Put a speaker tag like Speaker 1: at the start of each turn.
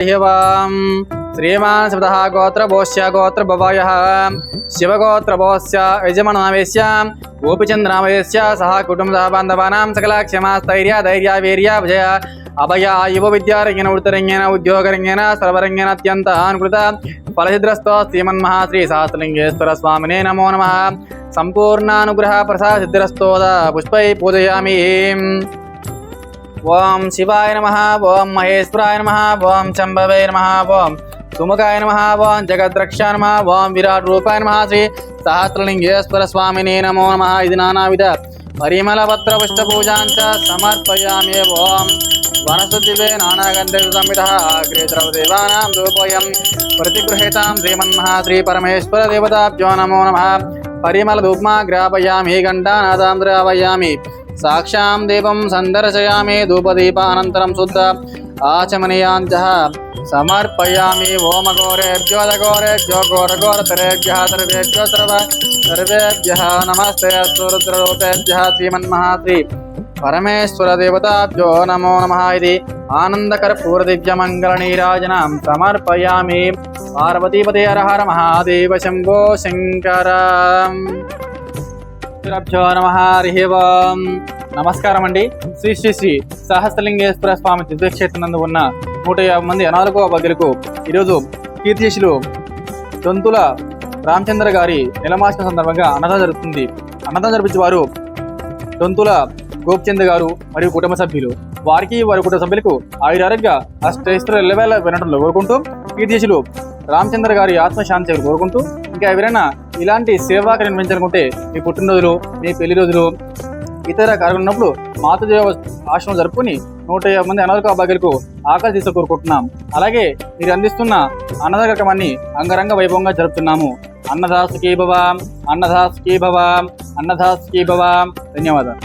Speaker 1: ह्यवां श्रीमान् स्मृतः गोत्रभोश्य गोत्रभवयः शिवगोत्रभोश्च यजमाननामयस्य गोपीचन्द्रनामयस्य सह कुटुम्बः बान्धवानां सकलक्षमास्थैर्य धैर्य वीर्य विजय अभय युव विद्यारङ्गेन वृत्तरङ्गेन उद्योगरङ्गेन सर्वरङ्गेन अत्यन्त अनुकृत फलसिद्रस्तो श्रीमन्महाश्री सहस्रलिङ्गेश्वर स्वामिने नमो नमः सम्पूर्णानुग्रह प्रसाद सिद्धिरस्तोद पुष्पै पूजयामि ఓం శివాయ నమ ఓం మహేశ్వరాయ నమ ఓం శంభవే నమ ఓం సుముఖాయ నమ ఓం జగద్రక్షాయ నమ ఓం విరాట్ రూపాయ నమ శ్రీ సహస్రలింగేశ్వర స్వామిని నమో నమ ఇది నానావిధ పరిమళ పత్ర పుష్ప పూజాంచ సమర్పయామి ఓం వనసుదివే నానాగంధ సంహిత అగ్రేద్రవదేవానాం రూపోయం ప్రతిగృహీతాం శ్రీమన్మహా శ్రీ పరమేశ్వర దేవతాభ్యో నమో నమ. పరిమళ ధూప్మా గ్రాపయామి ఘంటానాదాం ద్రావయామి సాక్షాం దీపం సందర్శయామి ధూపదీపానంతరం శుద్ధ ఆచమనీయాంచ సమర్పయామి ఓమ ఘోరేభ్యో ఘోరఘోరతరేభ్య సర్వేభ్యో సర్వ సర్వేభ్య నమస్తే సురుద్రరూపేభ్య శ్రీమన్మహాశ్రీ పరమేశ్వర దేవతాభ్యో నమో నమ ఇది ఆనందకర్పూర దివ్యమంగళ నీరాజనం సమర్పయామి పార్వతీపతి హర హర మహాదేవ శంభో శంకర శ్రీరభ్యో నమ హరి ఓం. నమస్కారం అండి శ్రీ శ్రీ శ్రీ సహస్రలింగేశ్వర స్వామి దివ్యక్షేత్రం నందు ఉన్న నూట యాభై మంది అనాలుగో భక్తులకు ఈరోజు కీర్తిశిలు దొంతుల రామచంద్ర గారి నిలమాసిన సందర్భంగా అన్నదానం జరుగుతుంది. అన్నదానం జరిపించే వారు దొంతుల గోపిచంద్ గారు మరియు కుటుంబ సభ్యులు. వారికి వారి కుటుంబ సభ్యులకు ఆయురారోగ్య అష్టైశ్వర ఎల్లవేళ వినటంలో కోరుకుంటూ కీర్తిశిలు రామచంద్ర గారి ఆత్మశాంతి కోరుకుంటూ ఇంకా ఎవరైనా ఇలాంటి సేవా నిర్వహించాలనుకుంటే మీ పుట్టినరోజులు మీ పెళ్ళి రోజులు ఇతర కార్యక్రమం ఉన్నప్పుడు మాతృదేవ ఆశ్రమం జరుపుకుని నూట యాభై మంది అనాథ భాగ్యులకు ఆకలి తీసుకో కోరుకుంటున్నాం. అలాగే మీరు అందిస్తున్న అన్నదాన కార్యక్రమాన్ని అంగరంగ వైభవంగా జరుపుతున్నాము. అన్నదాసుకీ భవ అన్నదాసుకీ భవ అన్నదాసుకీ భవ ధన్యవాదాలు.